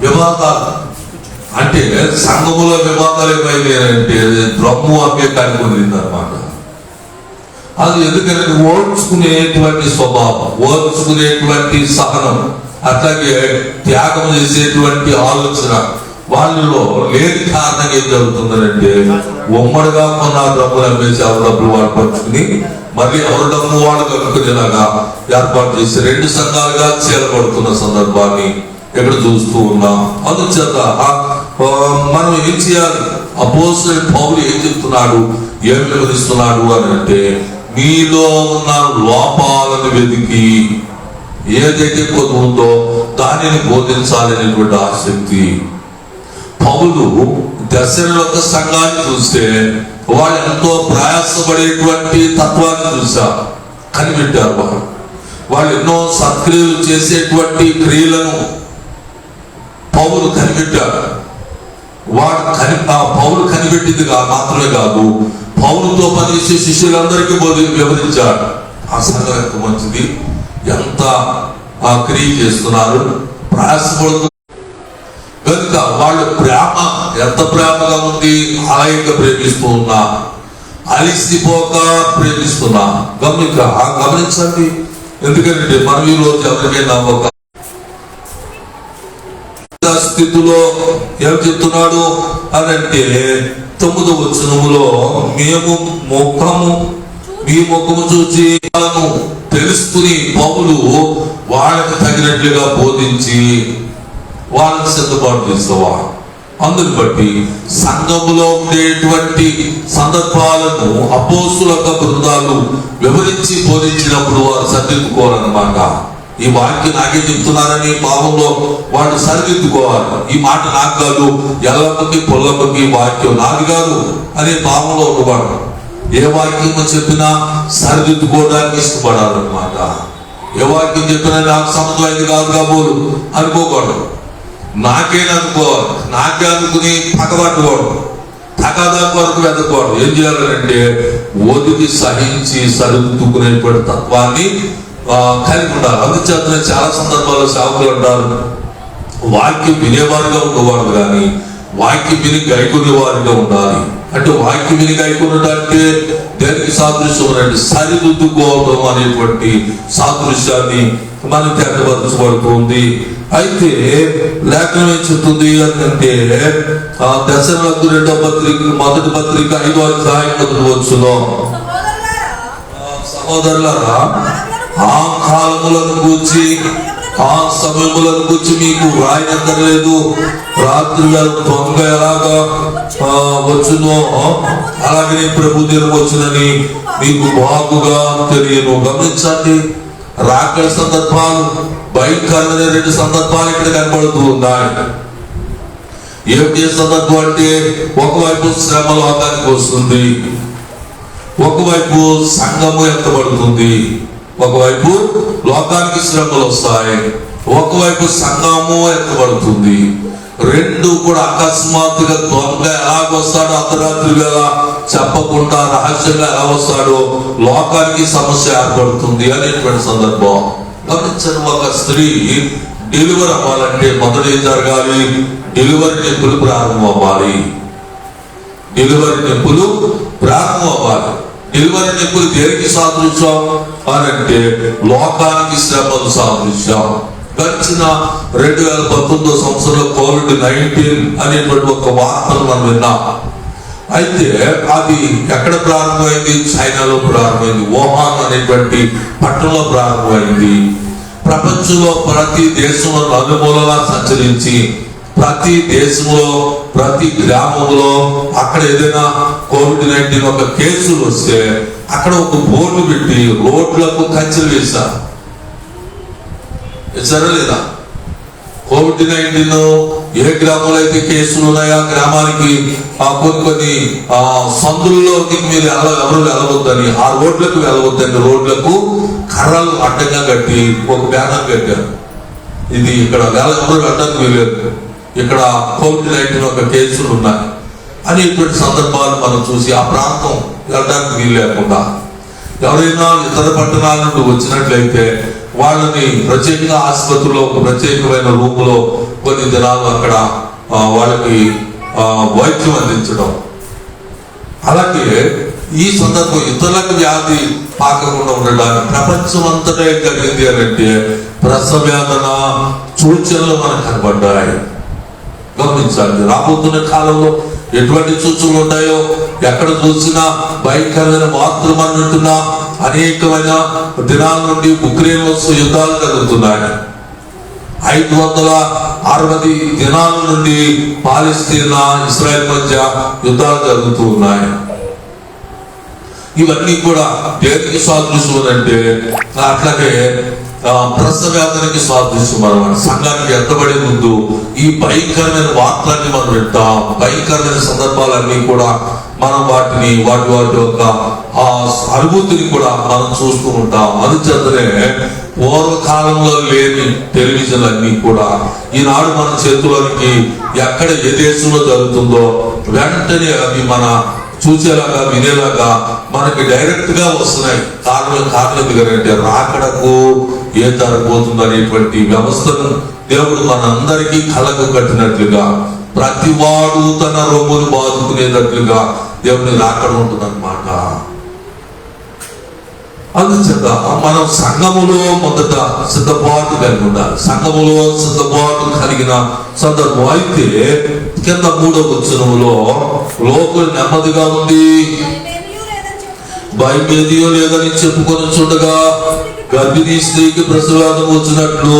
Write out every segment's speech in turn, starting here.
వివాదాలు. అంటే సంఘములో వివాదాలు ఏమైనాయంటే బ్రహ్ము అమ్మే కుదిరింది అనమాట అది ఎందుకంటే ఓడ్చుకునేటువంటి స్వభావం ఓడ్చుకునేటువంటి సహనం అట్లాగే త్యాగం చేసేటువంటి ఆలోచన వాళ్ళలో లేని కారణంగా ఏం జరుగుతుందంటే ఉమ్మడిగా కొన్న డబ్బులు అమ్మేసి ఆ డబ్బులు వాళ్ళు పంచుకుని మళ్ళీ ఎవరి డబ్బు వాళ్ళు కనుక్కునేలాగా ఏర్పాటు చేసి రెండు సంఘాలుగా చేరబడుతున్న సందర్భాన్ని ఇక్కడ చూస్తూ ఉన్నాం. అందుచేత మనం ఏం చేయాలి? అపోజిట్ పౌరులు ఏం చెప్తున్నాడు? ఏం వివరిస్తున్నాడు అని అంటే మీలో ఉన్న లోపాలను వెతికి ఏదైతే కొద్ది ఉందో దానిని బోధించాలనేటువంటి ఆసక్తి. పౌలు దశల యొక్క సంఘాన్ని చూస్తే వాళ్ళు ఎంతో ప్రయాసపడేటువంటి తత్వాన్ని చూశారు కనిపెట్టారు వారు వాళ్ళు. ఎన్నో సత్క్రియలు చేసేటువంటి క్రియలను పౌలు కనిపెట్టారు వాడు కని ఆ పౌలు కనిపెట్టింది కా మాత్రమే కాదు పౌలుతో పనిచేసే శిష్యులందరికీ బోధి వివరించాడు. ఆ సంఘం ఎంత మంచిది ఎంత ఆ క్రియ చేస్తున్నారు. ప్రయాసపడుతున్నారు కనుక వాళ్ళ ప్రేమ ఎంత ప్రేమగా ఉంది హాయిగా ప్రేమిస్తూ ఉన్నా. అలిసిపోక ప్రేమిస్తున్నా. గమనిక ఆ గమనించండి. ఎందుకంటే మనం ఈ రోజు ఎవరికైనా ఒక స్థితిలో ఏం చెప్తున్నాడు అని అంటే తొమ్మిదో వచనములో మేము ముఖము మీ ముఖము చూసి తెలుసుకుని పౌలు వాళ్ళకి తగినట్లుగా బోధించి వాళ్ళకి సిద్ధపాటు చేసేవా అందుని బట్టి సంఘములో ఉండేటువంటి సందర్భాలను అపోసుల బృందాలు వివరించి బోధించినప్పుడు వారు సరిదిద్దుకోవాలన్నమాట ఈ వాక్యం నాకే చెప్తున్నారని భావంలో వాళ్ళు సరిదిద్దుకోవాలి. ఈ మాట నాకు కాదు ఎల్లప్పకి పొల్లమ్మకి వాక్యం నాది కాదు. అనే భావంలో ఉండవాడు ఏ వాక్యం చెప్పినా సరిదిద్దుకోవడానికి ఇష్టపడాలన్నమాట. ఏ వాక్యం చెప్పినా నాకు సంబంధమైంది కాదు కాబోలు అనుకోకూడదు. నాకేదనుకో నాకే అనుకుని పక్కబట్టుకోవడం తగాదా కొరకు వెతకూడదు ఏం చేయాలంటే ఓదికి సహించి సరిదిద్దుకునేటువంటి తత్వాన్ని కలిగి ఉండాలి. అందుచేతనే చాలా సందర్భాల్లో సేవకులు అంటారు వాక్యం వినేవారిగా ఉండకూడదు కానీ వాక్యం విని గైకునేవారిగా ఉండాలి. అంటే వాక్యం విని గైకున్నట్టు దేనికి సాదృశ్యం అంటే సరిదిద్దుకోవడం అనేటువంటి సాదృశ్యాన్ని మనం తెట్టబరచబడుతుంది అయితే లేఖనం ఏం చెప్తుంది అంటే ఆ దశరథు రెండో పత్రిక మొదటి పత్రిక ఐదో అధ్యాయం మొదటి సహోదరులరా ఆ కాలములను గూర్చి ఆ సమయములను గూర్చి మీకు రాయనక్కర్లేదు రాత్రి దొంగ ఎలాగా ఆ, వచ్చునో అలాగనే ప్రభు దినం వచ్చునని మీకు బాగుగా తెలియను. గమనించండి. రాకడ సందర్భాలు భయంకరమైన రెండు సందర్భాలు ఇక్కడ కనబడుతూ ఉన్నాయి. ఏమిటి సందర్భం అంటే ఒకవైపు శ్రమ లోకానికి వస్తుంది ఒకవైపు సంఘము ఎత్తబడుతుంది ఒకవైపు లోకానికి శ్రమలు వస్తాయి ఒకవైపు సంఘము ఎత్తబడుతుంది. రెండు కూడా అకస్మాత్తుగా దొంగ ఎలాగొస్తాడో అర్ధరాత్రి వేళ చెప్పకుండా రహస్యంగా ఎలా వస్తాడో లోకానికి సమస్య ఏర్పడుతుంది అనేటువంటి సందర్భం. గమనించండి ఒక స్త్రీ డెలివర్ అవ్వాలంటే మొదట ఏం జరగాలి? డెలివరీ నొప్పులు ప్రారంభం అవ్వాలి. డెలివరీ నొప్పులు ప్రారంభం అవ్వాలి. డెలివరీ నొప్పులు దేనికి సాధించాం? అని అంటే లోకానికి శ్రమలు సాధించాం. గడిచిన రెండు వేల పంతొమ్మిదో సంవత్సరంలో కోవిడ్ నైన్టీన్ అనేటువంటి ఒక వార్తను మనం విన్నాం. అయితే అది ఎక్కడ ప్రారంభమైంది? చైనాలో ప్రారంభమైంది. ఓహాన్ అనేటువంటి పట్టణంలో ప్రారంభమైంది. ప్రపంచంలో ప్రతి దేశంలో నలుమూలలా సంచరించి ప్రతి దేశంలో ప్రతి గ్రామంలో అక్కడ ఏదైనా కోవిడ్ నైన్టీన్ ఒక కేసులు వస్తే అక్కడ ఒక బోర్డు పెట్టి రోడ్లకు కంచెలు వేశారు. వేశారా లేదా? కోవిడ్ నైన్టీన్ ఏ గ్రామంలో అయితే కేసులు ఉన్నాయో ఆ గ్రామానికి ఆ కొన్ని కొన్ని ఆ సందుల్లో మీరు ఎవరు వెళ్ళవద్దని ఆ రోడ్లకు వెళ్ళవద్దని రోడ్లకు కర్రలు అడ్డంగా కట్టి ఒక బ్యానర్ కట్టారు ఇది ఇక్కడ వేల ఎవరు వెళ్ళడానికి వీలేదు ఇక్కడ కోవిడ్ నైన్టీన్ ఒక కేసులు ఉన్నాయి. అని ఇటువంటి సందర్భాలు మనం చూసి ఆ ప్రాంతం వెళ్ళడానికి వీలు లేకుండా ఎవరైనా ఇతర పట్టణాల నుండి వచ్చినట్లయితే వాళ్ళని ప్రత్యేకంగా ఆసుపత్రిలో ఒక ప్రత్యేకమైన రూములో కొన్ని దినాలు అక్కడ వాళ్ళకి ఆ, వైద్యం అందించడం. అలాగే ఈ సందర్భం ఇతరులకు వ్యాధి పాకకుండా ఉండడానికి ప్రపంచం అంతటా ఏం జరిగింది అని అంటే ప్రసవేదన సూచనలు మనకు కనబడ్డాయి. గమనించాలి రాబోతున్న కాలంలో ఎటువంటి సూచనలు ఉంటాయో ఎక్కడ చూసినా భయంకరమైన వార్తలు మనం అనేకమైన దినాల నుండి ఉక్రెయిన్ వస్తు యుద్ధాలు జరుగుతున్నాయి. ఐదు వందల అరవై దినాల నుండి పాలస్తీనా ఇస్రాయల్ మధ్య యుద్ధాలు జరుగుతూ ఉన్నాయి. ఇవన్నీ కూడా దేనికి సాదృశ్యం అంటే అట్లాగే ప్రసవేదనకి సాదృశ్యం అనమాట సంఘానికి ఎత్తబడే ముందు ఈ భయంకరమైన వార్తలన్నీ మనం వింటాం. భయంకరమైన సందర్భాలన్నీ కూడా మనం వాటిని వాటి వాటి యొక్క ఆ అనుభూతిని కూడా మనం చూస్తూ ఉంటాం. అందుచేతనే పూర్వకాలంలో లేని టెలివిజన్ అన్ని కూడా ఈనాడు మన చేతులకి ఎక్కడ ఏ దేశంలో జరుగుతుందో వెంటనే అవి మన చూసేలాగా వినేలాగా మనకి డైరెక్ట్గా వస్తున్నాయి. కారణం కారణం ఎందుకంటే రాకడకు ఏ తరపోతుంది అనేటువంటి వ్యవస్థను దేవుడు మనందరికీ కళ్ళకు కట్టినట్లుగా ప్రతి వాడు తన రొమ్మును బాదుకునేటట్లుగా దేవుని రాకడ ఉంటుందన్నమాట అందుచేత మనం సంఘములో మొదట సిద్ధపాటు కలిగి ఉండాలి. సంఘములో సిద్ధపాటు కలిగిన సందర్భం అయితే కింద మూడో వచనములో లోకం నెమ్మదిగా ఉంది భయమేదియో లేదని చెప్పుకొని చూడగా గర్భిణీ స్త్రీకి ప్రసవాదం వచ్చినట్లు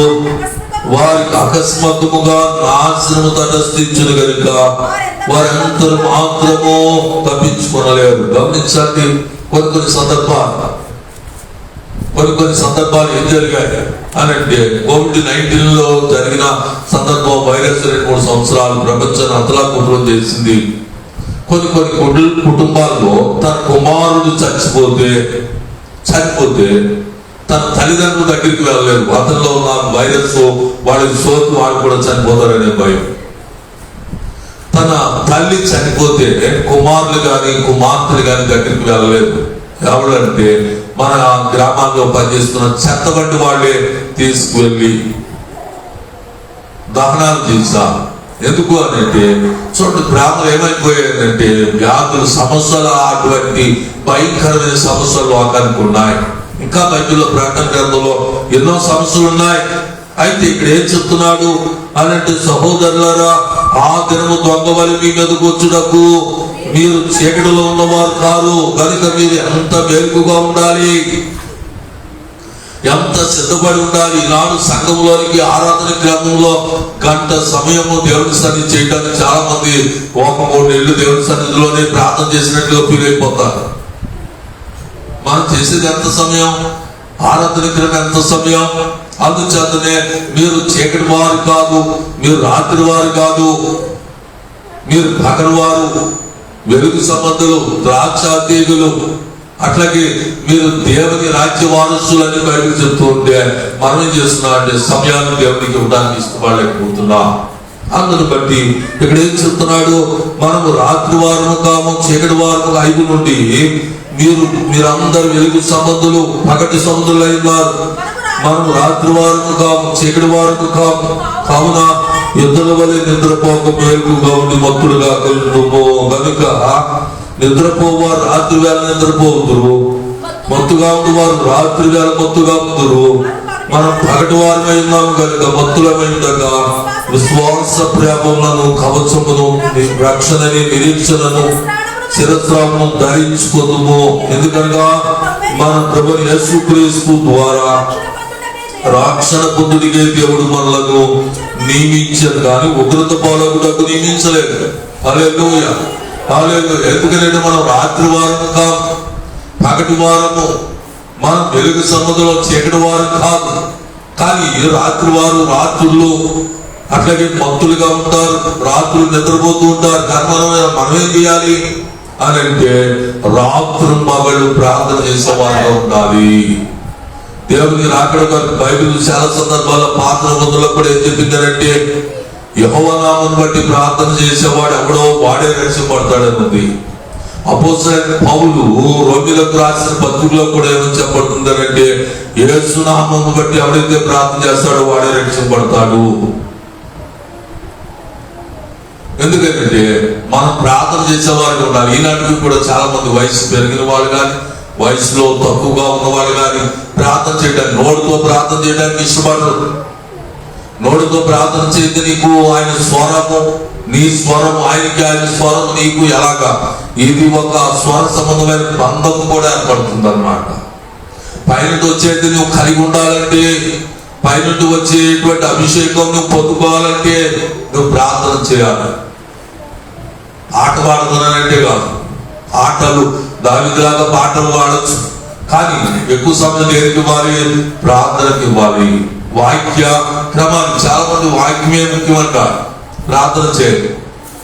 వారికి అకస్మాత్తుగా నాశనము తటస్థించను గనుక వారందరూ మాత్రము తప్పించుకునలేరు. గమనించండి కొన్ని కొన్ని సందర్భాలు కొన్ని కొన్ని సందర్భాలు ఏం జరిగాయి అని అంటే కోవిడ్ నైన్టీన్లో జరిగిన సందర్భం వైరస్ రెండు మూడు సంవత్సరాలు ప్రపంచాన్ని అంతలాకుటం చేసింది. కొన్ని కొన్ని కుటుంబాల్లో తన కుమారుడు చచ్చిపోతే చనిపోతే తన తల్లిదండ్రుల దగ్గరికి వెళ్ళలేరు. అతనిలో ఉన్న వైరస్ వాళ్ళకి సోకి వాళ్ళు కూడా చనిపోతారనే భయం. తన తల్లి చనిపోతే కుమారులు కానీ కుమార్తెలు కానీ దగ్గరికి వెళ్ళలేదు ఎవడంటే మన గ్రామాల్లో పనిచేస్తున్న చెత్తబండి వాళ్ళే తీసుకువెళ్ళి దహనాలు చేశా ఎందుకు అని అంటే చూడండి గ్రామాలు ఏమైపోయాయంటే వ్యాధులు సమస్యలు అటువంటి భయంకరమైన సమస్యలు లోకానికి ఉన్నాయి. ఇంకా బైబిల్లో ప్రకటన గ్రంథంలో ఎన్నో సమస్యలు ఉన్నాయి. అయితే ఇక్కడ ఏం చెప్తున్నాడు? అలాంటి అంటే సహోదరులారా ఆ దినము దొంగవలి మీ మీదకు వచ్చుటకు మీరు చీకటిలో ఉన్నవారు కారు. కనుక మీరు ఎంత మెరుగుగా ఉండాలి? ఎంత సిద్ధపడి ఉండాలి? ఈనాడు సంఘంలోనికి ఆరాధన గ్రంథంలో గంట సమయము దేవుని సన్నిధి చేయడానికి చాలా మంది ఒక మూడు నెలలు దేవుని సన్నిధిలోనే ప్రార్థన చేసినట్లుగా ఫీల్ అయిపోతారు. మనం చేసేది ఎంత సమయం? ఆరాధన ఎంత సమయం? అందుచేతనే మీరు చీకటి వారు కాదు మీరు రాత్రి వారు కాదు మీరు పగలవారు వెలుగు సంబంధులు ద్రాక్ష తీగులు అట్లాగే మీరు దేవుని రాజ్య వారసులని బయటకు చెప్తూ ఉంటే మనం ఏం చేస్తున్నాం అంటే సమయాన్ని దేవునికి ఇవ్వడానికి ఇష్టపడలేకపోతున్నాం. అందును బట్టి ఇక్కడ ఏం చెప్తున్నాడు? మనము రాత్రి వారము కాము చీకటి వారము ఐదు నుండి మీరు మీరందరూ వెలుగు సంబంధులు పగటి సంబంధులు ఉన్నారు. మనం రాత్రి వారకు కాము చీకటి వారకు కాము. కావున ఇద్దరు వలె నిద్రపోక మేలుకుగా ఉండి మత్తుడుగా కలుగుము కనుక నిద్రపోవారు రాత్రి వేళ నిద్రపోతురు మత్తుగా వారు రాత్రి వేళ మత్తుగా ఉందరు. మనం పగటి వారమై ఉన్నాము కనుక మత్తులమైందక విశ్వాస ప్రేమలను కవచమును ని- రక్షణని నిరీక్షణను శిరస్రామును ధరించుకోదుము ఎందుకనగా మన ప్రభు యేసుక్రీస్తు ద్వారా రక్షణ పొందుడిగే దేవుడు మనలను నియమించారు కానీ ఉగ్రత పాలకులకు నియమించలేదు. అలెలుయ అలెలు ఎందుకంటే మనం రాత్రి వారం కాదు పగటి వారము. మనం వెలుగు సముద్రంలో చీకటి వారం కాదు. కానీ రాత్రి వారు రాత్రుల్లో అట్లాగే భక్తులుగా ఉంటారు రాత్రులు నిద్రపోతూ ఉంటారు. కానీ మనం మనం చేయాలి? అని అంటే రాత్రు మగళ్ళు ప్రార్థన చేసే వారిగా ఉండాలి. దేవుని రాకడ కొరకు బైబిల్ చాలా సందర్భాల్లో పాత్ర నిబంధనలో కూడా ఏం చెప్పిందంటే యహోవనామను బట్టి ప్రార్థన చేసేవాడు ఎవడో వాడే రక్షింపడతాడని ఉంది పౌలు రోమిలకు రాసిన పత్రికలో కూడా ఏమని చెప్పబడుతుందంటే సునామను బట్టి ఎవడైతే ప్రార్థన చేస్తాడో వాడే రక్షింపడతాడు ఎందుకంటే మనం ప్రార్థన చేసేవారు ఉండాలి. ఈనాటికి కూడా చాలా మంది వయసు పెరిగిన వాళ్ళు కానీ వయసులో తక్కువగా ఉన్న వాళ్ళు కానీ ప్రార్థన చేయడానికి నోటితో ప్రార్థన చేయడానికి ఇష్టపడరు. నోటితో ప్రార్థన చేస్తే నీకు ఆయన స్వరము నీ స్వరం ఆయనకి ఆయన స్వరం నీకు ఎలాగా? ఇది ఒక స్వర సంబంధమైన బంధం కూడా ఏర్పడుతుంది అనమాట పైనుండి వచ్చేది నువ్వు కలిగి ఉండాలంటే పైనుండి వచ్చేటువంటి అభిషేకం నువ్వు పొందుకోవాలంటే నువ్వు ప్రార్థన చేయాలి. ఆట పాడుతున్నానంటే కాదు. ఆటలు దావిలాగా పాటలు పాడొచ్చు. కానీ ఎక్కువ సమయం దేనికి ఇవ్వాలి? ప్రార్థనకి ఇవ్వాలి. వాక్య క్రమాన్ని చాలా మంది వాక్యమే ముఖ్యమంట ప్రార్థన చేయాలి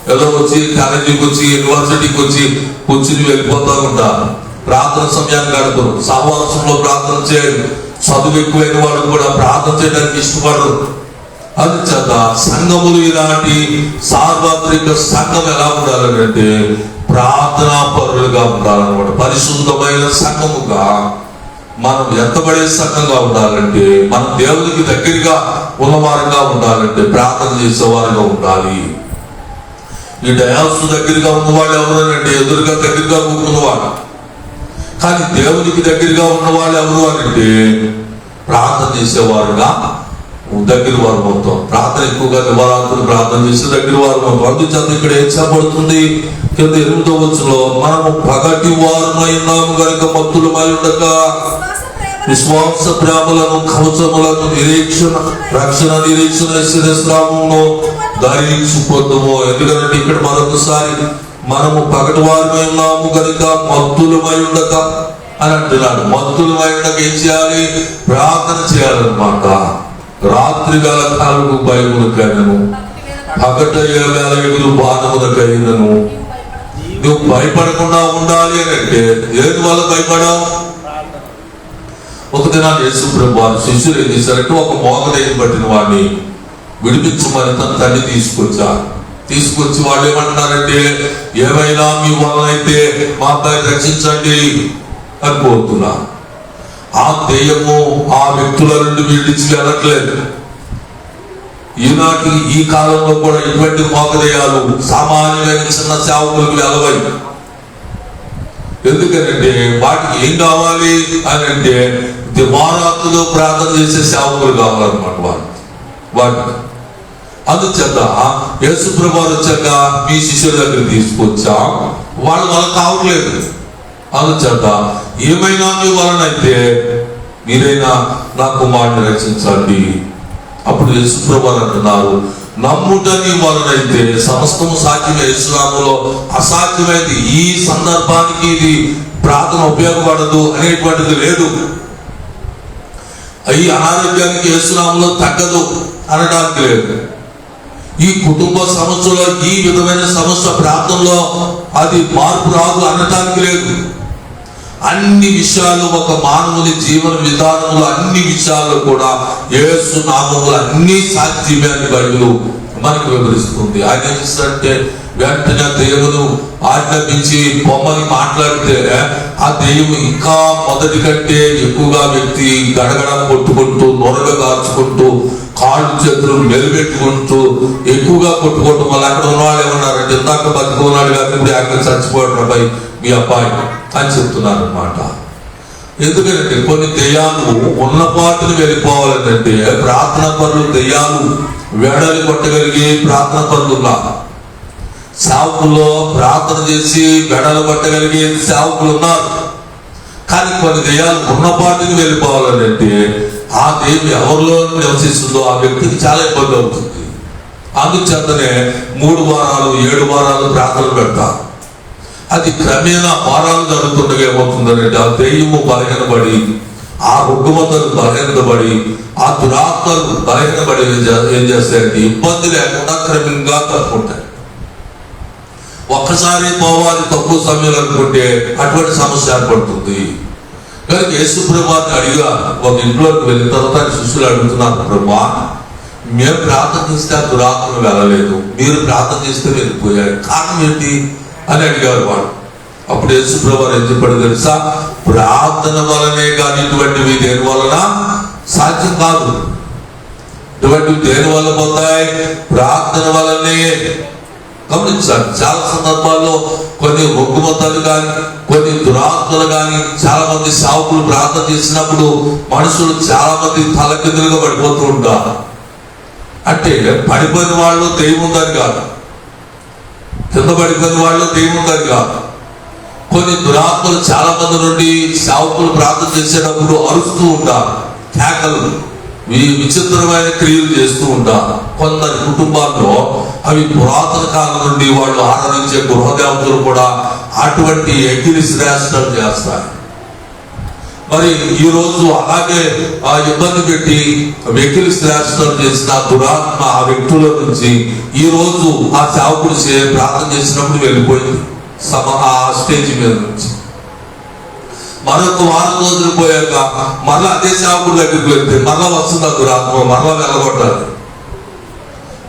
ఏదో వచ్చి కాలేజీకి వచ్చి యూనివర్సిటీకి వచ్చి కూర్చుని వెళ్ళిపోతా ఉంటారు. ప్రార్థన సమయాన్ని గడపరు. సహవాసంలో ప్రార్థన చేయరు చదువు ఎక్కువైన వాళ్ళు కూడా ప్రార్థన చేయడానికి ఇష్టపడరు. అది చేత సంఘములు ఇలాంటి సార్వత్రిక సంఘం ఎలా ఉండాలంటే ప్రార్థనా పరులుగా ఉండాలన్నమాట. పరిశుద్ధమైన సంఘముగా మనం ఎంతబడే సంఘంగా ఉండాలంటే మనం దేవునికి దగ్గరగా ఉన్నవారుగా ఉండాలంటే ప్రార్థన చేసేవారుగా ఉండాలి. ఈ డయాస్ దగ్గరగా ఉన్నవాళ్ళు ఎవరనంటే ఎదురుగా దగ్గరగా కూర్చున్నవాడు కానీ దేవునికి దగ్గరగా ఉన్నవాళ్ళు ఎవరు అనంటే ప్రార్థన చేసేవారుగా దగ్గర వారు మొత్తం. ప్రార్థన ఎక్కువగా దివారాత్రులు ప్రార్థన చేసి దగ్గర వారు మొత్తం. అందుచేత ఇక్కడ ఏం చెప్పబడుతుంది కింద ఎనిమిదో వచ్చులో మనము పగటి వారమై ఉన్నాము కనుక మత్తులమై ఉండక. విశ్వాస ప్రేమలను కవచములను నిరీక్షణ రక్షణ నిరీక్షణ శిరస్రామంలో ధరించుకుందాము. ఎందుకంటే ఇక్కడ మరొకసారి మనము పగటి వారమై ఉన్నాము కనుక మత్తులమై ఉండక. అని అంటున్నాడు. మత్తులమై ఉండక ఏం చేయాలి? ప్రార్థన చేయాలన్నమాట. రాత్రి గల కాలకు భయమునకైనను పగట వేల ఎగురు నువ్వు భయపడకుండా ఉండాలి అని అంటే ఏది వల్ల భయపడావు? ఒక దినాన్ని యేసు ప్రభు శిష్యులు ఏం చేశారంటే ఒక మోగదేని పట్టిన వాడిని విడిపించమని తన తండ్రి తీసుకొచ్చారు. తీసుకొచ్చి వాళ్ళు ఏమంటున్నారంటే ఏమైనా మీ వలన అయితే మా అబ్బాయి రక్షించండి అని కోరుతున్నారు. ఆ దెయ్యము ఆ వ్యక్తుల నుండి విడిచి వెళ్ళట్లేదు ఈనాటి ఈ కాలంలో కూడా ఇటువంటి మోకదేయాలు సామాన్యమైన చిన్న సేవకులకు వెలవై ఎందుకనంటే వాటికి ఏం కావాలి అని అంటే దివారాత్రులు ప్రార్థన చేసే సేవకులు కావాలన్నమాట వాటి వాటికి. అందుచేత యేసుప్రభారు వచ్చాక మీ శిష్యుల దగ్గర తీసుకొచ్చా. వాళ్ళు వాళ్ళకి కావట్లేదు. అందుచేత ఏమైనా మీ వలనైతే మీరైనా నా కుమారుని రక్షించండి. అప్పుడు యేసు అంటున్నారు నమ్ముటని వలనైతే సమస్తము సాధ్యమే. ఇస్లాములో అసాధ్యమైంది. ఈ సందర్భానికి ఇది ప్రార్థన ఉపయోగపడదు అనేటువంటిది లేదు. ఈ అనారోగ్యానికి యేసునామంలో తగ్గదు అనడానికి లేదు. ఈ కుటుంబ సమస్యలో ఈ విధమైన సమస్య ప్రాంతంలో అది మార్పు రాదు అనటానికి లేదు. అన్ని విషయాలు ఒక మానవుని జీవన విధానంలో అన్ని విషయాలు కూడా ఏసు నామములు అన్ని సాధ్యమే అని బైబిల్ మనకు వివరిస్తుంది. ఆయన వెంటనే దేవుడు ఆజ్ఞాపించి బొమ్మని మాట్లాడితే ఆ దెయ్యం ఇంకా మొదటి కంటే ఎక్కువగా వ్యక్తి గడగడ కొట్టుకుంటూ నొరగ కాచుకుంటూ కాళ్ళు చేతులు మెలిపెట్టుకుంటూ ఎక్కువగా కొట్టుకోవటం వల్ల అక్కడ ఉన్నవాళ్ళు ఏమన్నారంటే ఇందాక బతుకున్నాడు కానీ ఇప్పుడు అక్కడ చచ్చిపోవడం అబ్బాయి మీ అబ్బాయి. అని చెప్తున్నారు అనమాట ఎందుకంటే కొన్ని దెయ్యాలు ఉన్న పాటలు వెళ్ళిపోవాలంటే ప్రార్థన పనులు దెయ్యాలు వేడలు కొట్టగలిగే ప్రార్థన పనులున్నా సేవకుల్లో ప్రార్థన చేసి వెడలు పట్టగలిగే సేవకులు ఉన్నారు. కానీ కొన్ని దెయ్యాలు ఉన్నపాటికి వెళ్ళిపోవాలని అంటే ఆ దేవి ఎవరిలో నివసిస్తుందో ఆ వ్యక్తికి చాలా ఇబ్బంది అవుతుంది. అందుచేతనే మూడు వారాలు ఏడు వారాలు ప్రార్థనలు పెడతారు. అది క్రమేణా పారాలు జరుగుతుండగా ఏమవుతుందంటే ఆ దెయ్యము బలహీనపడి ఆ రుగ్మతలు బలహీనపడి ఆ దురాత్మలు బలహీనపడి ఏం ఏం చేస్తాయంటే ఇబ్బంది లేకుండా క్రమంగా తప్పుకుంటాయి ఒక్కసారి పోవాలి తక్కువ సమయంలో అనుకుంటే అటువంటి సమస్య ఏర్పడుతుంది. కనుక యేసు ప్రభాని అడిగా ఒక ఇంట్లోకి వెళ్ళిన తర్వాత శిష్యులు అడుగుతున్నారు ప్రభా మేము ప్రార్థన చేస్తే ఆ దురాత్మలు వెళ్ళలేదు. మీరు ప్రార్థన చేస్తే వెళ్ళిపోయారు. కారణం ఏంటి? అని అడిగారు వాడు. అప్పుడు యేసుప్రభు ఏం చెప్పాడు తెలుసా? ప్రార్థన వలనే కానీ ఇటువంటివి దేని వలన? సాధ్యం కాదు. ఇటువంటివి దేని వల్ల పోతాయి? ప్రార్థన వలనే. గమనించాలి. చాలా సందర్భాల్లో కొన్ని ఒగ్గుమతాలు కానీ కొన్ని దురాత్మలు కానీ చాలా మంది సావుకులు ప్రార్థన చేసినప్పుడు మనుషులు చాలా మంది తలకిందులుగా పడిపోతూ ఉంటారు. అంటే పడిపోయిన వాళ్ళు దైవం ఉందని కాదు. కింద పడిపోయిన వాళ్ళు దెయ్యం కాదు కొన్ని దురాత్మలు చాలా మంది నుండి సావుకులు ప్రార్థన చేసేటప్పుడు అరుస్తూ ఉంటారు. కేకలు ఈ విచిత్రమైన క్రియలు చేస్తూ ఉంటారు. కొందరి కుటుంబాల్లో అవి పురాతన కాలం నుండి వాళ్ళు ఆరాధించే గృహదేవతలు కూడా అటువంటి ఎగిరి శ్రేష్టం చేస్తారు. మరి ఈ రోజు అలాగే ఆ ఇబ్బంది పెట్టి వ్యక్తులు శ్రేష్టం చేసిన దురాత్మ ఆ వ్యక్తుల నుంచి ఈ రోజు ఆ సేవకుడు ప్రార్థన చేసినప్పుడు వెళ్ళిపోయింది. సమ ఆ స్టేజ్ మీద నుంచి. మరొక వారం రోజులు పోయాక మరలా అదే సేవకుడు దగ్గరికి వెళ్తే మరలా వస్తుంది ఆ దురాత్మ మరలా వెళ్ళగొట్టాలి.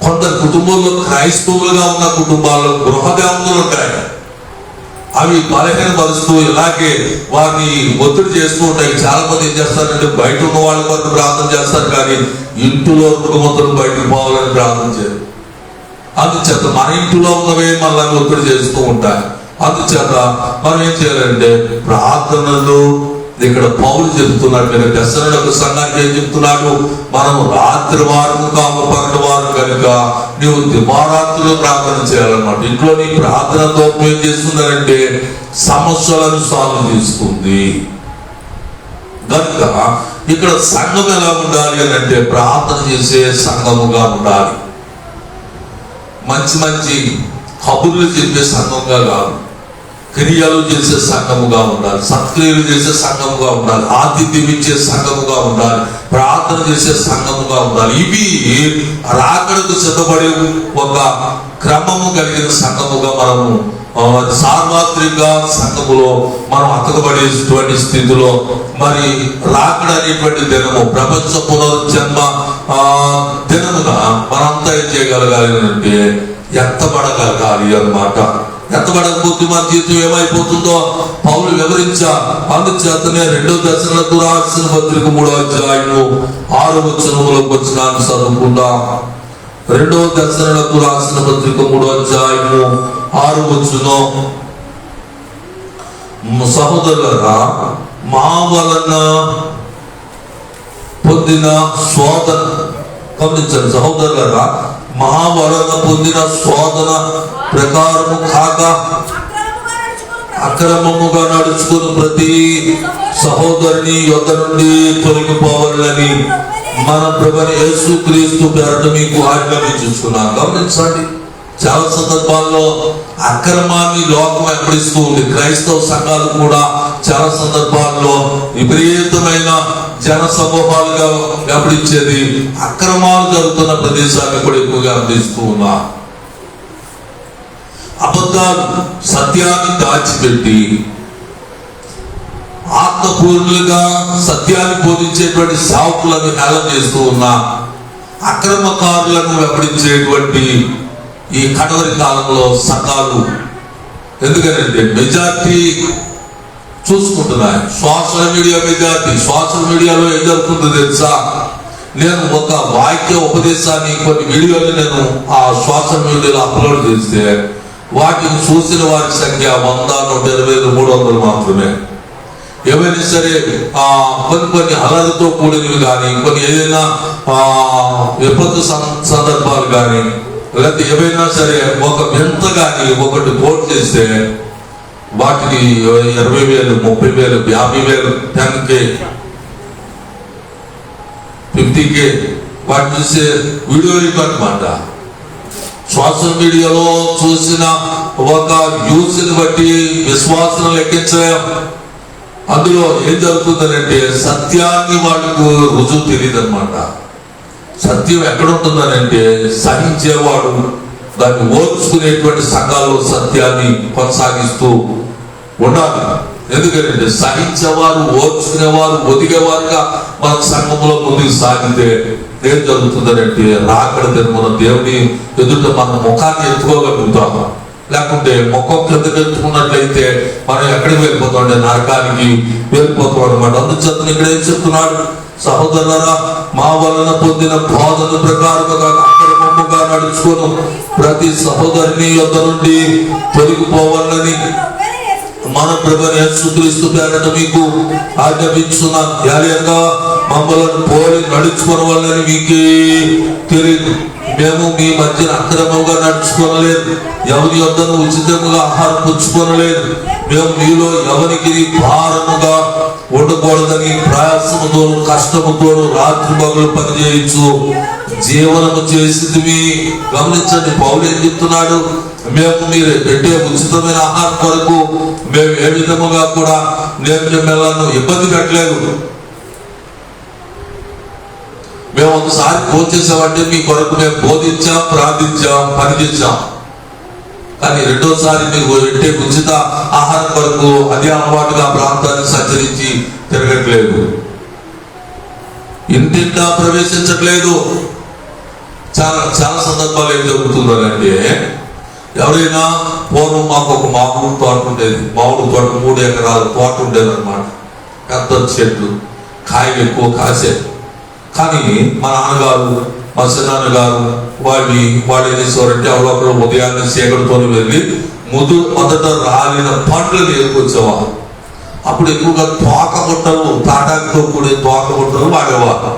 కొందరు కుటుంబంలో క్రైస్తవులుగా ఉన్న కుటుంబాల్లో గృహదేవతలు ఉంటాయి అవి బలహీనపరుస్తూ ఇలాగే వారిని ఒత్తిడి చేస్తూ ఉంటాయి. చాలా మంది ఏం చేస్తారంటే బయట ఉన్న వాళ్ళ కొరకు ప్రార్థన చేస్తారు కానీ ఇంటిలో కుటుంబంతో బయటకు పోవాలని ప్రార్థన చేయరు. అందుచేత మన ఇంటిలో ఉన్నవే మనల్ని ఒత్తిడి చేస్తూ ఉంటాయి. అందుచేత మనం ఏం చేయాలంటే ప్రార్థనలు ఇక్కడ పౌలు చెప్తున్నాడు కనుక దశనులకు సంఘానికి ఏం చెప్తున్నాడు మనం రాత్రి వారు కాము పగటి వారు కనుక నీవు దివారాత్రులు ప్రార్థన చేయాలన్నమాట. ఇంట్లో నీ ప్రార్థన దోపం ఏం చేస్తుందంటే సమస్యలను సాల్వ్ చేస్తుంది కనుక ఇక్కడ సంఘం ఎలా ఉండాలి అని అంటే ప్రార్థన చేసే సంఘముగా ఉండాలి. మంచి మంచి కబుర్లు చెప్పే సంఘంగా కాదు. క్రియలు చేసే సంఘముగా ఉండాలి. సత్క్రియలు చేసే సంఘముగా ఉండాలి. ఆతిథ్యం ఇచ్చే సంఘముగా ఉండాలి. ప్రార్థన చేసే సంఘముగా ఉండాలి. ఇవి రాకడకు సిద్ధపడే ఒక క్రమము కలిగిన సంఘముగా మనము ఆ, సార్వత్రిక సంఘములో మనం అతకబడేటువంటి స్థితిలో మరి రాకడ అనేటువంటి దినము ప్రపంచ పునర్జన్మ ఆ, దినముగా మనంతా ఏం చేయగలగాలి అంటే ఎత్తపడగలగాలి అన్నమాట. ఎత్తబడకపోతే మన జీవితం ఏమైపోతుందో పౌలు వివరించా అందుచేతనే రెండో దశలకు రాసిన పత్రిక మూడో అధ్యాయము ఆరు వచనములకు వచ్చినాన్ని చదువుకుందాం. రెండో దశలకు రాసిన పత్రిక మూడో అధ్యాయము ఆరు వచనం సహోదరులరా మా వలన పొందిన శోధన గమనించండి సహోదరులరా మా వలన పొందిన శోధన ప్రకారము కాక అక్రమముగా నడుచుకుని అక్రమముగా నడుచుకుని ప్రతి సహోదరుని యొద్ద నుండి తొలగిపోవాలని మన ప్రభుని యేసు క్రీస్తు పేరట మీకు ఆజ్ఞాపించుకున్నాం గమనించండి చాలా సందర్భాల్లో అక్రమాన్ని లోకం వెంబడిస్తూ ఉంది. క్రైస్తవ సంఘాలు కూడా చాలా సందర్భాల్లో విపరీతమైన జన సమూహాలుగా వెంబడించేది అక్రమాలు జరుగుతున్న ప్రదేశాన్ని కూడా ఎక్కువగా అందిస్తూ ఉన్నారు అబద్ధాలు సత్యాన్ని దాచిపెట్టి ఆత్మపూర్ణులుగా సత్యాన్ని బోధించేటువంటి సావుకులను హేళన చేస్తూ ఉన్నా అక్రమకారులను వెంబడించేటువంటి ఈ కడవరి కాలంలో సకాలు ఎందుకంటే majority చూసుకుంటున్నాయి. Social media majority. Social మీడియాలో ఏం జరుగుతుందో తెలుసా? నేను ఒక వాక్య ఉపదేశాన్ని కొన్ని వీడియోలు నేను ఆ సోషల్ మీడియాలో అప్లోడ్ చేస్తే వాటిని చూసిన వారి సంఖ్య వంద నూట ఇరవై మూడు వందలు మాత్రమే. ఏవైనా సరే ఆ కొన్ని కొన్ని అలలతో కూడినవి కానీ కొన్ని ఏదైనా ఆ విపత్తు సందర్భాలు కానీ లేకపోతే ఏవైనా సరే ఒక వింత కానీ ఒకటి కోట్ చేస్తే వాటికి ఇరవై వేలు ముప్పై వేలు యాభై వేలు టెన్ కే ఫిఫ్టీ కే వాటి చూసే వీడియో రికార్డ్ మాట. సోషల్ మీడియాలో చూసిన ఒక న్యూస్ని బట్టి విశ్వాసం లెక్కించలేం. అందులో ఏం జరుగుతుందంటే సత్యాన్ని వాళ్ళకు రుజువు తెలియదు అనమాట సత్యం ఎక్కడుంటుందనంటే సహించేవాడు దాన్ని ఓర్చుకునేటువంటి సంఘాల్లో సత్యాన్ని కొనసాగిస్తూ ఉండాలి. ఎందుకంటే సహించేవారు ఓర్చుకునేవారు ఒదిగేవారుగా మన సంఘంలో ముందుకు సాగితే ఏం జరుగుతుందంటే రాకడ దినమున దేవుని ఎదుట మన ముఖాన్ని ఎత్తుకోగలుగుతాము లేకుంటే ముఖం కిందకి ఎత్తుకున్నట్లయితే మనం ఎక్కడికి వెళ్ళిపోతాం అంటే నరకానికి వెళ్ళిపోతాం అనమాట అందుచేత ఇక్కడ ఏం చెప్తున్నాడు? సహోదరులరా మా వలన పొందిన బోధన ప్రకారముగా అక్రమముగా నడుచుకోను. ప్రతి సహోదరుని యొద్ద నుండి తొలగిపోవాలని మన ప్రభు పేరట మీకు ఆజ్ఞాపించున్నాను ధ్యానంగా మమ్మల్ని పోలి నడుచుకున్న వాళ్ళని మీకే తెలియదు మేము మీ మధ్య అక్రమంగా నడుచుకోనలేదు. ఎవరి యొద్దను ఉచితంగా ఆహారం పుచ్చుకోనలేదు. మేము మీలో ఎవరికి భారముగా ఉండకూడదని ప్రయాసముతో కష్టముతో రాత్రి పగలు పనిచేయచ్చు జీవనము చేసింది గమనించండి పౌలు ఏం చెప్తున్నాడు? మేము మీరు పెట్టే ఉచితమైన ఆహారం కొరకు మేము ఏ విధముగా కూడా నేను మిమ్మల్ని ఇబ్బంది పెట్టలేదు. మేము ఒకసారి భోజేసామంటే మీ కొరకు మేము బోధించాం ప్రార్థించాం పనిచేసాం కానీ రెండోసారి మీకు పెట్టే ఉచిత ఆహారం కొరకు అదే అలవాటుగా ప్రాంతాన్ని సంచరించి తిరగట్లేదు. ఇంటింటా ప్రవేశించట్లేదు. చాలా చాలా సందర్భాలు ఏం జరుగుతుందంటే ఎవరైనా పూర్వం మాకు ఒక మామూలు తోట ఉండేది. మామిడి తోట మూడు ఎకరాల తోట ఉండేది అనమాట పెద్ద చెట్లు కాయలు ఎక్కువ కాసేది కానీ మా నాన్నగారు మా చిన్నాన్నగారు వాళ్ళని వాళ్ళు ఏం చేసేవారంటే ఎవరొకరు ఉదయాన్నే చీకటితో వెళ్ళి ముదు మొదట రాలిన పండ్లను ఎదుర్కొచ్చేవారు అప్పుడు ఎక్కువగా తోక బుట్టలు తాటాకుతో కూడే తోక బుట్టలు వాడేవారు.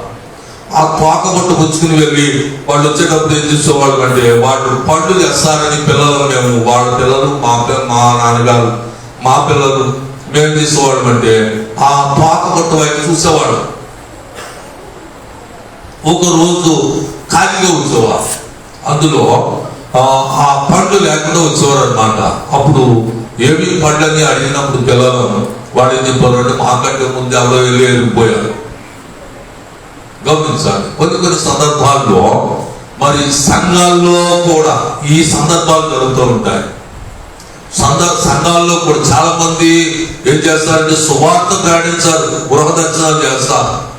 ఆ పాక పట్టు పుచ్చుకుని వెళ్ళి వాళ్ళు వచ్చేటప్పుడు ఏం చేసేవాళ్ళు అంటే వాళ్ళు పండ్లు తెస్తారని పిల్లలు మేము వాళ్ళ పిల్లలు మా మా నాన్నగారు మా పిల్లలు మేము తీసేవాళ్ళం అంటే ఆ పాక బుట్ట వైపు చూసేవాడు ఒక రోజు ఖాళీగా వచ్చేవారు అందులో ఆ, ఆ పండ్లు లేకుండా వచ్చేవారు అనమాట అప్పుడు ఏమి పండ్లని అడిగినప్పుడు పిల్లలను వాడు ఏం చెప్పారంటే మాకంటే ముందు ఎవరో వెళ్ళి వెళ్ళిపోయారు గమనించాలి. కొన్ని కొన్ని సందర్భాల్లో మరి సంఘాల్లో కూడా ఈ సందర్భాలు జరుగుతూ ఉంటాయి. సంద సంఘాల్లో కూడా చాలా మంది ఏం చేస్తారంటే సువార్త ప్రయాణించారు గృహ దర్శనాలు చేస్తారు.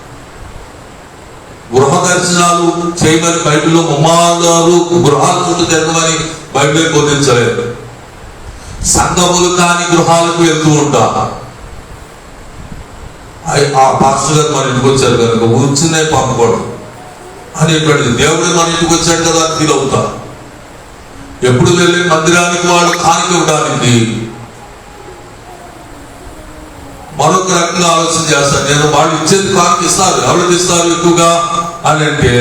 గృహ దర్శనాలు చేయమని బైబిల్లో ముమ్మారు గృహాల చుట్టూ తిరగమని బైబిల్ బోధించలేదు. సంఘములు కాని గృహాలకు వెళ్తూ ఉంటారు. ఆ పాస్టర్ గారు మన ఇంటికి వచ్చారు కనుక వచ్చిందే పంపకూడదు అనేటువంటిది దేవుడే మన ఇంటికి వచ్చాడు కదా ఫీల్ అవుతా. ఎప్పుడు వెళ్ళి మందిరానికి వాళ్ళు కానిక ఇవ్వడానికి? మరొక రకంగా ఆలోచన చేస్తాను నేను వాళ్ళు ఇచ్చేది కానుక ఇస్తారు. ఎవరికి ఇస్తారు ఎక్కువగా? అని అంటే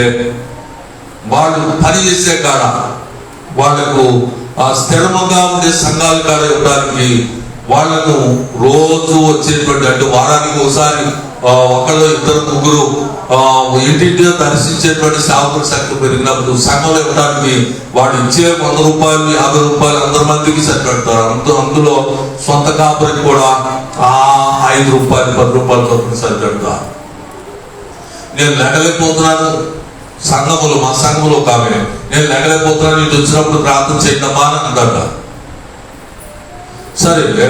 వాళ్ళు పని చేసే కాడ వాళ్ళకు ఆ స్థిరముగా ఉండే సంఘాలు కాడ ఇవ్వడానికి వాళ్ళను రోజు వచ్చేటువంటి అంటే వారానికి ఒకసారి ఒకళ్ళు ఇద్దరు ముగ్గురు ఆ, దర్శించేటువంటి సేవకుల సంఖ్య పెరిగినప్పుడు సంఘంలో ఇవ్వడానికి వాడు ఇచ్చే వంద రూపాయలు యాభై రూపాయలు అందరి మందికి సరిపెడతారు. అందులో అందులో సొంత కాపురికి కూడా ఆ ఐదు రూపాయలు పది రూపాయలు చొప్పున సరిపెడతారు. నేను లెగలేకపోతున్నాను సంఘములు మా సంఘములు కావే నేను లెగలేకపోతున్నాను ఇటు వచ్చినప్పుడు ప్రార్థన చేయడమా అని సరే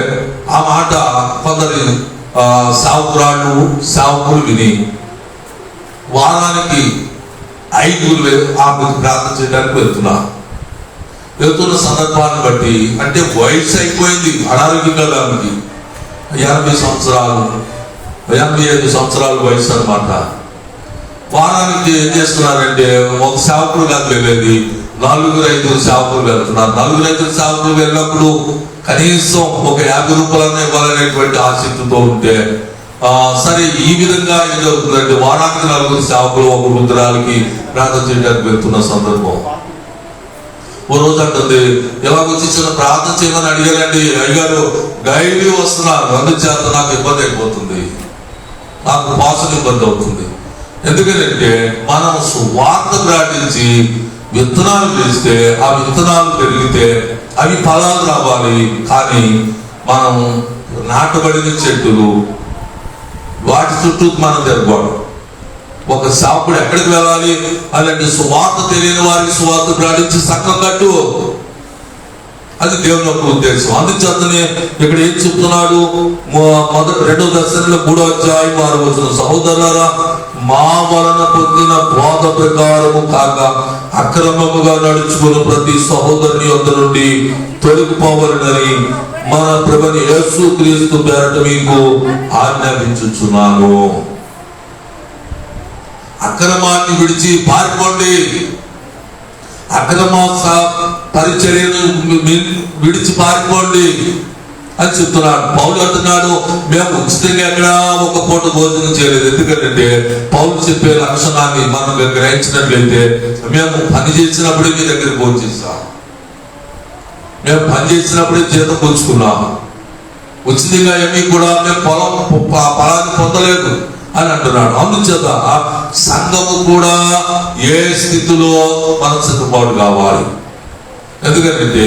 ఆ మాట కొందరు సావుకురాళ్ళు సావుకులు విని వారానికి ఐదుగురు ఆమె ఆమెకు ప్రార్థన చేయడానికి వెళ్తున్నా. వెళ్తున్న సందర్భాన్ని బట్టి అంటే వయసు అయిపోయింది అనారోగ్యంగా దానికి ఎనభై సంవత్సరాలు ఎనభై ఐదు సంవత్సరాల వయసు అన్నమాట. వారానికి ఏం చేస్తున్నారంటే ఒక సేవకుడు కాదు వెళ్ళేది నలుగురు ఐదుగురు సేవకులు వెళ్తున్నారు నలుగురు ఐదుగురు సేవకులు వెళ్ళినప్పుడు కనీసం ఒక యాభై రూపాయలన్నా ఇవ్వాలనేటువంటి ఆసక్తితో ఉంటే ఆ, సరే ఈ విధంగా ఏం జరుగుతుందంటే వారానికి నలుగురు సేవకులు ఒక వృద్ధురాలకి ప్రార్థన చేయడానికి వెళ్తున్న సందర్భం. ఓ రోజు అంటుంది ఎలాగొచ్చి చిన్న ప్రార్థన చేయమని అడిగారండి. అయ్యారు డైలీ వస్తున్నారు. అందుచేత నాకు ఇబ్బంది అయిపోతుంది. నాకు పాసులు ఇబ్బంది అవుతుంది. ఎందుకంటే మనం సువార్త ప్రకటించి విత్తనాలు వేస్తే ఆ విత్తనాలు పెరిగితే అవి ఫలాలు రావాలి. కానీ మనం నాటబడిన చెట్టులు వాటి చుట్టూ మనం తిరగకూడదు. ఒక సాపుడు ఎక్కడికి వెళ్ళాలి? అలాంటి సువార్త తెలియని వారికి సువార్త ప్రకటించి సక్కం కట్టు. అది దేవుని యొక్క ఉద్దేశం. అందుచేతనే ఇక్కడ ఏం చెప్తున్నాడు? మొదటి రెండో దర్శనంలో మూడో అధ్యాయం ఆరు వచ్చిన సహోదరులారా మా వలన పొందిన బోధ ప్రకారము కాక అక్రమముగా నడుచుకున్న ప్రతి సహోదరుని యొద్ద నుండి తొలగిపోవాలని మన ప్రభుని యేసు క్రీస్తు పేరట మీకు ఆజ్ఞాపించుచున్నాను. అక్రమాన్ని విడిచి పారిపోండి. అక్రమ పరిచర్యను విడిచి పారిపోండి. అని చెప్తున్నాడు. పౌలు అంటున్నాడు మేము ఉచితంగా ఎక్కడ ఒక పూట భోజనం చేయలేదు. ఎందుకంటే పౌలు చెప్పే లక్షణాన్ని మనం గ్రహించినట్లయితే మేము పని చేసినప్పుడే మీ దగ్గర భోజనం చేస్తాం మేము పని చేసినప్పుడే జీతం పుచ్చుకున్నాం ఉచితంగా ఏమీ కూడా మేము పొలం పొలాన్ని పొందలేదు. అని అంటున్నాడు. అందుచేత సంఘము కూడా ఏ స్థితిలో మనం సిద్ధపాటు కావాలి? ఎందుకంటే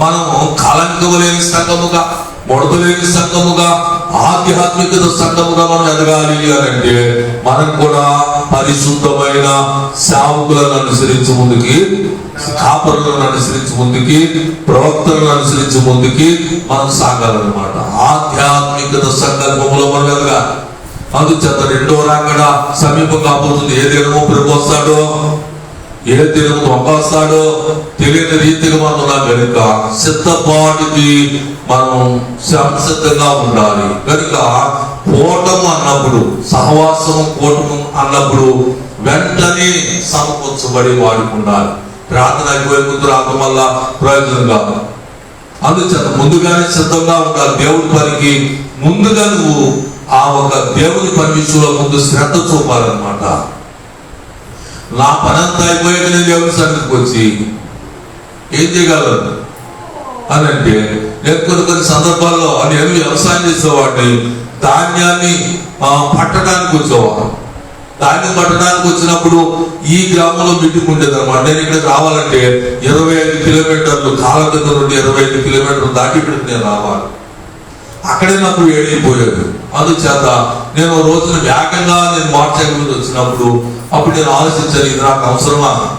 మనము కలంకము లేని సంఘముగా ముడత సంఘముగా ఆధ్యాత్మికత సంఘముగా మనం ఎదగాలి అంటే మనం కూడా పరిశుద్ధమైన సేవకులను అనుసరించి ముందుకి కాపరులను అనుసరించి ముందుకి ప్రవక్తలను అనుసరించి ముందుకి మనం సాగాలన్నమాట. ఆధ్యాత్మికత సంకల్పంలో మనం ఎదగాలి. అందుచేత రెండో రాకడ సమీపం కాబోతుంది ఏ దినము ప్రభు ఏ దినము దొంగ తెలియని రీతిగా మనం ఉన్నాం కనుక సిద్ధపాటికి మనం సంసిద్ధంగా ఉండాలి. కనుక కూటం అన్నప్పుడు సహవాసం కూటం అన్నప్పుడు వెంటనే సమకూర్చబడి వాడుకున్నారు ప్రార్థన అయిపోయే రావడం వల్ల ప్రయోజనం కాదు. అందుచేత ముందుగానే సిద్ధంగా ఉండాలి. దేవుడి పనికి ముందుగా నువ్వు ఆ ఒక దేవుని పని ముందు శ్రద్ధ చూపాలన్నమాట. నా పనంతా అయిపోయాక నేను దేవుని సన్నిధికి వచ్చి ఏం చేయగలను? అని అంటే నేను కొన్ని కొన్ని సందర్భాల్లో నేను వ్యవసాయం చేసేవాడిని. ధాన్యాన్ని పట్టడానికి వచ్చేవాడు ధాన్యం పట్టడానికి వచ్చినప్పుడు ఈ గ్రామంలో మీటింగ్ ఉండేది అనమాట నేను ఇక్కడ రావాలంటే ఇరవై ఐదు కిలోమీటర్లు కాలగత నుండి ఇరవై ఐదు కిలోమీటర్లు దాటి ఇక్కడికి నేను రావాలి. అక్కడే నాకు వేడైపోయాడు అందుచేత నేను రోజున వేగంగా నేను మోటార్ వచ్చినప్పుడు అప్పుడు నేను ఆలోచించాను ఇది నాకు అవసరమా?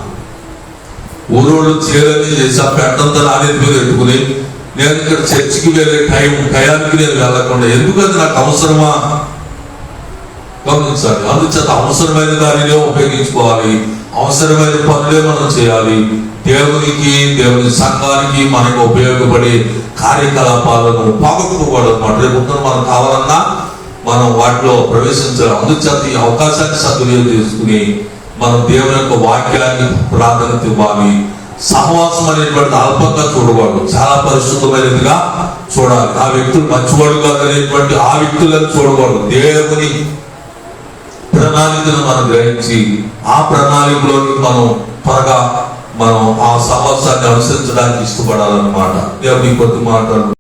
ఊరోళ్ళు చేయాలని చేసి ఆ పెట్టంతా నాణ్యత మీద పెట్టుకుని నేను ఇక్కడ చర్చికి వెళ్ళే టైం టయానికి నేను వెళ్ళకుండా ఎందుకు అది నాకు అవసరమా? గమనించాలి. అందుచేత అవసరమైన దానినే ఉపయోగించుకోవాలి. అవసరమైన పనులే మనం చేయాలి. దేవునికి దేవుని సంఘానికి మనకు ఉపయోగపడే కార్యకలాపాలను పోగొట్టుకోకూడదు అనమాట రేపు మనం కావాలన్నా మనం వాటిలో ప్రవేశించాలి. అందుచేత ఈ అవకాశాన్ని సద్వినియోగం చేసుకుని మనం దేవుని యొక్క వాక్యాన్ని ప్రాధాన్యత ఇవ్వాలి. సహవాసం అనేటువంటి అల్పంగా చూడకూడదు. చాలా పరిశుద్ధమైనదిగా చూడాలి. ఆ వ్యక్తులు మంచివాడు కాదు అనేటువంటి ఆ వ్యక్తులను చూడకూడదు. దేవుని ప్రణాళికను మనం గ్రహించి ఆ ప్రణాళికలోని మనం త్వరగా మనం ఆ సహవాసాన్ని అనుసరించడానికి ఇష్టపడాలన్నమాట. దేవుని కొద్ది మాట్లాడు.